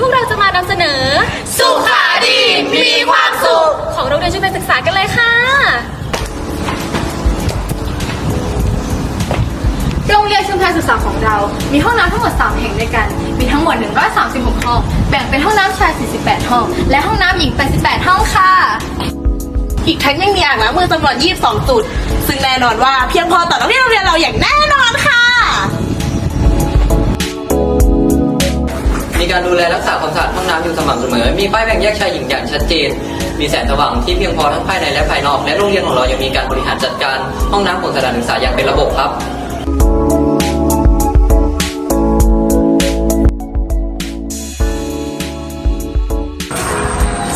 พวกเราจะมานำเสนอ สุขาดีมีความสุข ของโรงเรียนชุมชนศึกษากันเลยค่ะ โรงเรียนชุมชนศึกษาของเรา มีห้องน้ำทั้งหมด 3 แห่งด้วยกัน มีทั้งหมด 136 ห้อง แบ่งเป็นห้องน้ำชาย 48 ห้อง และห้องน้ำหญิง 88 ห้องค่ะ อีกทั้งยังมีอ่างล้างมือจำนวน 22 จุด ซึ่งแน่นอนว่าเพียงพอต่อนักเรียนโรงเรียนเราอย่างแน่นอนค่ะ มีการดูแลรักษาความสะอาดห้องน้ำอยู่สม่ำเสมอ มีป้ายแบ่งแยกชายหญิงอย่างชัดเจน มีแสงสว่างที่เพียงพอทั้งภายในและภายนอก และโรงเรียนของเรายังมีการบริหารจัดการห้องน้ำของสถานศึกษาอย่างเป็นระบบครับ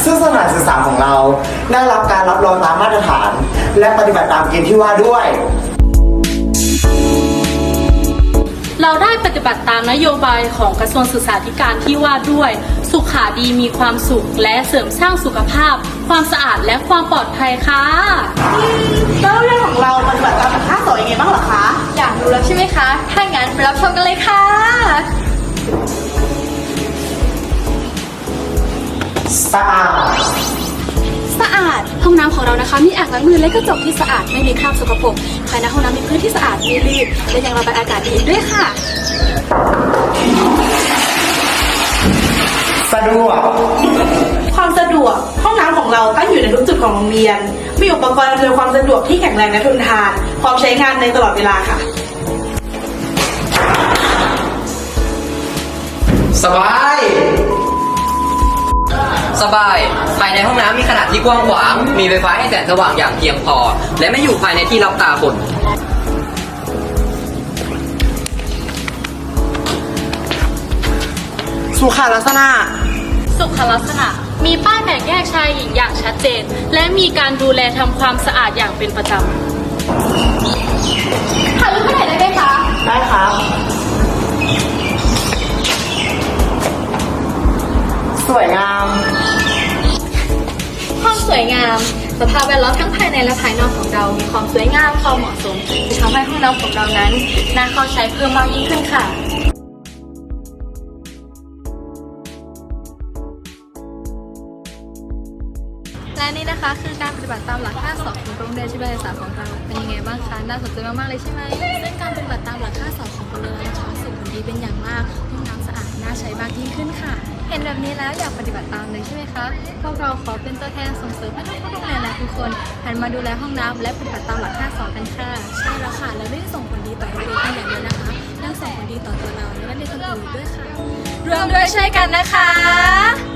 ซึ่งสถานศึกษาของเราได้รับการรับรองตามมาตรฐาน และปฏิบัติตามเกณฑ์ที่ว่าด้วย เราได้ปฏิบัติตามนโยบายของกระทรวงศึกษาธิการที่ว่าด้วย สุขาดีมีความสุขและเสริมสร้างสุขภาพ ความสะอาดและความปลอดภัยค่ะแล้วเรื่องของเราปฏิบัติตามหลักค่าสอนยังไงบ้างเหรอคะอยากรู้แล้วใช่ไหมคะถ้างั้นไปรับชมกันเลยค่ะ สะอาดสะ อาด ห้องน้ำของเรานะคะมีอ่างล้างมือและกระจกที่สะอาดไม่มีคราบสกปรกภายในห้องน้ำมีพื้นที่สะอาดมีรีดและยังระบายอากาศดีอีกด้วยค่ะ สะดวก ความสะดวก ห้องน้ำของเราตั้งอยู่ในทุกจุดของโรงเรียน มีอุปกรณ์อำนวยความสะดวกที่แข็งแรงและทนทาน พร้อมใช้งานในตลอดเวลาค่ะ สบาย สบาย ภายในห้องน้ำมีขนาดที่กว้างขวาง มีไฟฟ้าให้แสงสว่างอย่างเพียงพอ และไม่อยู่ภายในที่รับตาคนสุขาลักษณะ สุขลักษณะ มีป้ายแบ่งแยกชายหญิงอย่างชัดเจน และมีการดูแลทำความสะอาดอย่างเป็นประจำถ่ายรูปให้หน่อยได้ไหมคะ สวยงาม สภาพแวดล้อมทั้งภายในและภายนอกของเรา มีความสวยงามความเหมาะสมที่ทำให้ห้องน้ำของเรานั้นน่าเข้าใช้เพิ่มมากยิ่งขึ้นค่ะและนี่นะคะคือการปฏิบัติตามหลัก5สองของโรงเรียนชิบะศึกษาของเราเป็นยังไงบ้างคะน่าสนใจมากๆเลยใช่ไหมซึ่งการปฏิบัติตามหลักค่าสอนของพลเรือนนะคะส่งผลดีเป็นอย่างมากห้องน้ำสะอาดน่าใช้มากยิ่งขึ้นค่ะ ห็นแบบนี้แล้วอยากปฏิบัติตามเลยใช่ไหมคะพวกเราขอเป็นตัวแทนส่งเสริมให้ทุกผู้ดูแลนและทุกคนหันมาดูแลห้องน้ำและปฏิบัติตามหลัก5สอนกันค่ะใช่แล้วค่ะและไม่ได้ส่งผลดีต่อตัวเรียนเพียงอย่างเดียวนะคะยังส่งผลดีต่อตัวเราและนักเรียนคนอื่นด้วยค่ะรวมด้วยช่วยกันนะคะ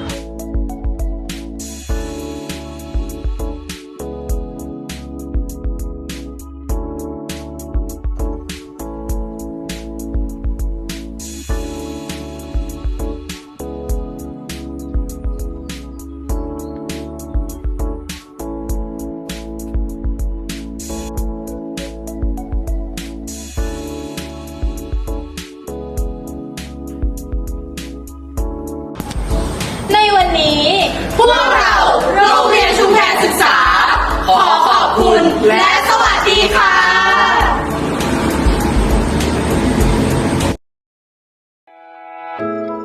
Bye.